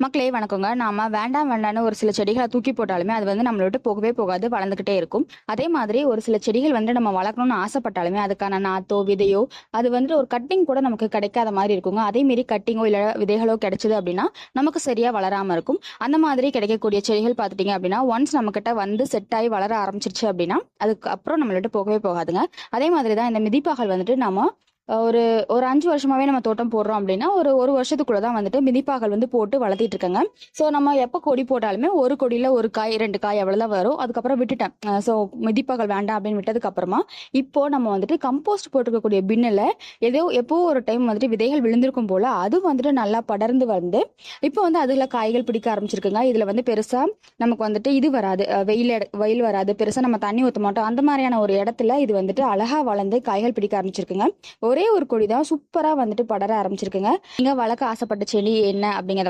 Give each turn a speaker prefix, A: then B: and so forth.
A: மக்களே வணக்கங்க. நாம வேண்டாம் வேண்டாம்னு ஒரு சில செடிகளை தூக்கி போட்டாலுமே அது வந்து நம்மளோட போகவே போகாது வளர்ந்துகிட்டே இருக்கும். அதே மாதிரி ஒரு சில செடிகள் வந்து நம்ம வளர்க்கணும்னு ஆசைப்பட்டாலுமே அதுக்கான நாத்தோ விதையோ அது வந்து ஒரு கட்டிங் கூட நமக்கு கிடைக்காத மாதிரி இருக்குங்க. அதே மாரி கட்டிங்கோ இல்ல விதைகளோ கிடைச்சது அப்படின்னா நமக்கு சரியா வளராம இருக்கும். அந்த மாதிரி கிடைக்கக்கூடிய செடிகள் பார்த்துட்டீங்க அப்படின்னா ஒன்ஸ் நம்ம கிட்ட வந்து செட் ஆகி வளர ஆரம்பிச்சிருச்சு அப்படின்னா அதுக்கு அப்புறம் நம்மளோட போகவே போகாதுங்க. அதே மாதிரி தான் இந்த மிதிப்பாகல் வந்துட்டு நாம ஒரு ஒரு அஞ்சு வருஷமாவே நம்ம தோட்டம் போடுறோம் அப்படின்னா ஒரு ஒரு வருஷத்துக்குள்ள தான் வந்துட்டு மிதிப்பாகல் வந்து போட்டு வளர்த்திட்டு இருக்காங்க. ஸோ நம்ம எப்போ கொடி போட்டாலுமே ஒரு கொடியில் ஒரு காய் ரெண்டு காய் அவ்வளோதான் வரும். அதுக்கப்புறம் விட்டுட்டேன். ஸோ மிதிப்பாகல் வேண்டாம் அப்படின்னு விட்டதுக்கு அப்புறமா இப்போ நம்ம வந்துட்டு கம்போஸ்ட் போட்டிருக்கக்கூடிய பின்னில் ஏதோ எப்போ ஒரு டைம் வந்துட்டு விதைகள் விழுந்திருக்கும் போல அது வந்துட்டு நல்லா படர்ந்து வந்து இப்போ வந்து அதில் காய்கள் பிடிக்க ஆரம்பிச்சிருக்குங்க. இதில் வந்து பெருசாக நமக்கு வந்துட்டு இது வராது. வெயில் வெயில் வராது. பெருசாக நம்ம தண்ணி ஊற்ற மாட்டோம். அந்த மாதிரியான ஒரு இடத்துல இது வந்துட்டு அழகாக வளர்ந்து காய்கள் பிடிக்க ஆரம்பிச்சிருக்குங்க. ஒரே ஒரு கொடி தான் சூப்பராக வந்துட்டு படர ஆரம்பிச்சிருக்குங்க. நீங்கள் வளர்க்க ஆசைப்பட்ட செடி என்ன அப்படிங்கிறத